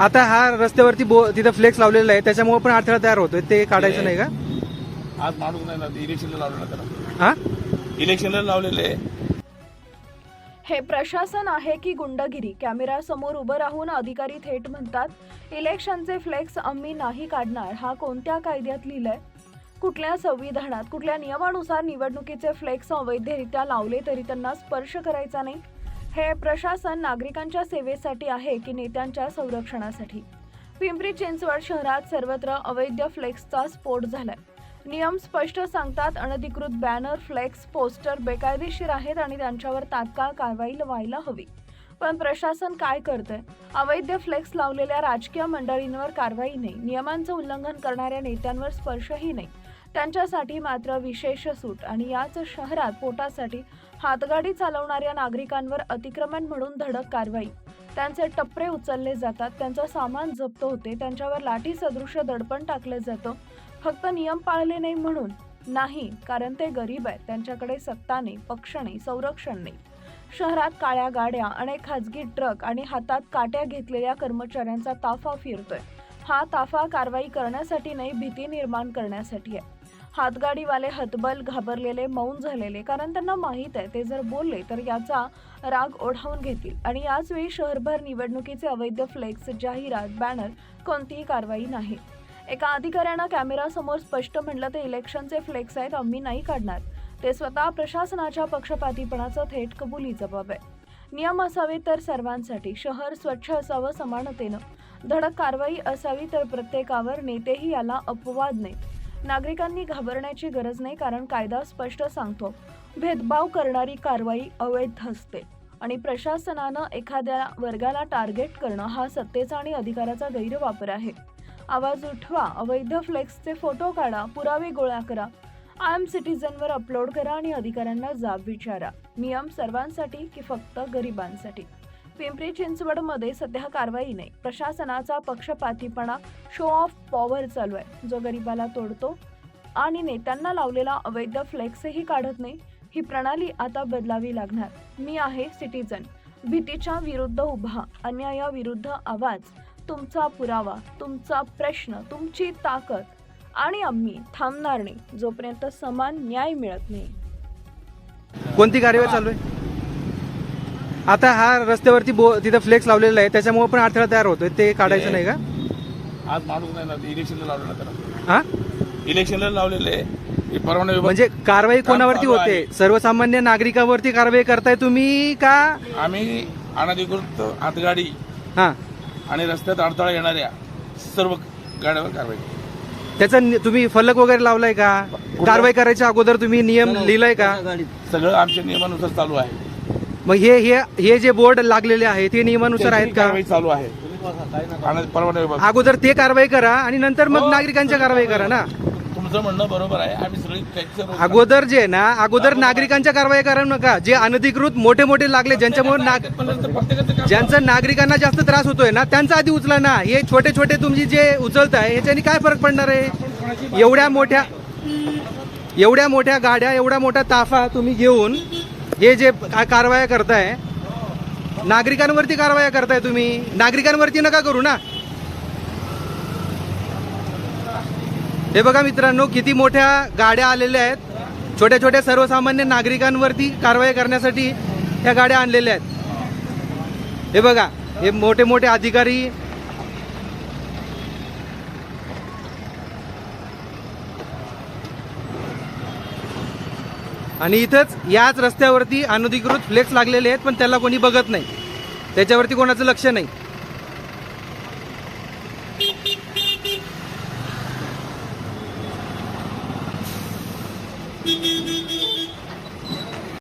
आता हा रस्त्यावरती बो तिथं फ्लेक्स लावलेला आहे त्याच्यामुळे पण अडथळा तयार होतोय. ते काढायचं नाही का? आज माणूस नाही ना इलेक्शनला लावलेलं त्याला. हा? इलेक्शनला लावलेले. हे प्रशासन आहे की गुंडगिरी? कॅमेऱ्यासमोर उभं राहून अधिकारी थेट म्हणतात इलेक्शनचे फ्लेक्स आम्ही नाही काढणार. हा कोणत्या कायद्यात लिहिलंय? कुठल्या संविधानात कुठल्या नियमानुसार निवडणुकीचे फ्लेक्स अवैधरित्या लावले तरी त्यांना स्पर्श करायचा नाही? हे प्रशासन नागरिकांच्या सेवेसाठी आहे की नेत्यांच्या संरक्षणासाठी? पिंपरी चिंचवड शहरात सर्वत्र अवैध फ्लेक्सचा स्फोट झालाय. नियम स्पष्ट सांगतात अनधिकृत बॅनर फ्लेक्स पोस्टर बेकायदेशीर आहेत आणि त्यांच्यावर तात्काळ कारवाई व्हायला हवी. पण प्रशासन काय करतंय? अवैध फ्लेक्स लावलेल्या राजकीय मंडळींवर कारवाई नाही. नियमांचं उल्लंघन करणाऱ्या नेत्यांवर स्पर्शही नाही. त्यांच्यासाठी मात्र विशेष सूट. आणि याच शहरात पोटासाठी हातगाडी चालवणाऱ्या नागरिकांवर अतिक्रमण म्हणून धडक कारवाई. त्यांचे टपरे उचलले जातात. त्यांचं सामान जप्त होते. त्यांच्यावर लाठी सदृश्य दडपण टाकलं जातं. फक्त नियम पाळले नाही म्हणून नाही कारण ते गरीब आहेत. त्यांच्याकडे सत्ता नाही पक्ष नाही संरक्षण नाही. शहरात काळ्या गाड्या अनेक खाजगी ट्रक आणि हातात काट्या घेतलेल्या कर्मचाऱ्यांचा ताफा फिरतोय. हा ताफा कारवाई करण्यासाठी नाही भीती निर्माण करण्यासाठी आहे. हातगाडीवाले हतबल घाबरलेले मौन झालेले. कारण त्यांना माहीत आहे ते जर बोलले तर याचा राग ओढावून घेतील. आणि याचवेळी शहरभर निवडणुकीचे अवैध फ्लेक्स जाहिरात बॅनर कोणतीही कारवाई नाही. एका अधिकाऱ्यानं कॅमेरासमोर स्पष्ट म्हटलं ते इलेक्शनचे फ्लेक्स आहेत आम्ही नाही काढणार. ते स्वतः प्रशासनाच्या पक्षपातीपणाचं थेट कबुली जबाब आहे. नियम असावे तर सर्वांसाठी. शहर स्वच्छ असावं समानतेनं. धडक कारवाई असावी तर प्रत्येकावर नेतेही याला अपवाद नाहीत. नागरिकांनी घाबरण्याची गरज नाही कारण कायदा स्पष्ट सांगतो भेदभाव करणारी कारवाई अवैध असते. आणि प्रशासनानं एखाद्या वर्गाला टार्गेट करणं हा सत्तेचा आणि अधिकाराचा गैरवापर आहे. आवाज उठवा अवैध फ्लेक्सचे फोटो काढा पुरावे गोळा करा. आय एम सिटीजनवर अपलोड करा आणि अधिकाऱ्यांना जाब विचारा. नियम सर्वांसाठी की फक्त गरिबांसाठी? पिंपरी चिंचवडमध्ये सध्या कारवाई नाही. प्रशासनाचा पक्षपातीपणा शो ऑफ पॉवर चालू आहे. जो गरिबाला तोडतो आणि नेत्यांना लावलेला अवैध फ्लेक्सही काढत नाही ही प्रणाली आता बदलावी लागणार. मी आहे सिटीजन भीतीच्या विरुद्ध उभा अन्यायाविरुद्ध आवाज. तुमचा पुरावा तुमचा प्रश्न तुमची ताकद आणि आम्ही थांबणार नाही जोपर्यंत समान न्याय मिळत नाही. कोणती कार्यवाही चालू आहे? आता हा रस्त्यावरती बो तिथं फ्लेक्स लावलेला आहे त्याच्यामुळे पण अडथळा तयार होतोय. ते काढायचं नाही का? आज माणूस नाही ना ते इलेक्शनला लावलेलं त्याला. हा? इलेक्शनला लावलेले हे परवाना विभाग म्हणजे कारवाई कोणावरती चालू होते? आहे. सर्वसामान्य नागरिकावरती कारवाई करताय तुम्ही का? आम्ही अनधिकृत हातगाडी हा. आणि रस्त्यात अडथळा येणाऱ्या सर्व गाड्यावर कारवाई करू. त्याचा नि- तुम्ही फलक वगैरे लावलाय का? कारवाई करायच्या अगोदर तुम्ही नियम लिहिलाय का? सगळं आमच्या नियमानुसार चालू आहे. मग हे हे हे जे बोर्ड लागलेले आहेत ते नियमानुसार आहेत का? कारवाई चालू आहे. आणि परवाना विभाग अगोदर ते कारवाई करा आणि नंतर मग नागरिकांच्या कारवाई करा ना. तुमचं म्हणणं बरोबर आहे. आम्ही सगळी अगोदर जे ना अगोदर नागरिकांच्या कारवाई करा नका जे अनधिकृत मोठे मोठे लागले ज्यांच्यामुळे नाग प्रत्येकाचं काम ज्यांचा नागरिकांना जास्त त्रास होतोय ना त्यांचा आधी उचला ना. हे छोटे छोटे तुमची जे उचलताय ह्याच्यानी काय फरक पडणार आहे? एवढ्या मोठ्या एवढ्या मोठ्या गाड्या एवढा मोठा ताफा तुम्ही घेऊन हे जे कारवाया करताय नागरिकांवरती कारवाया करताय तुम्ही? नागरिकांवरती नका करू ना. हे बघा मित्रांनो किती मोठ्या गाड्या आलेल्या आहेत. छोट्या छोट्या सर्वसामान्य नागरिकांवरती कारवाई करण्यासाठी ह्या गाड्या आणलेल्या आहेत. हे बघा हे मोठे मोठे अधिकारी आणि इथंच याच रस्त्यावरती अनधिकृत फ्लेक्स लागलेले आहेत पण त्याला कोणी बघत नाही. त्याच्यावरती कोणाचं लक्ष नाही.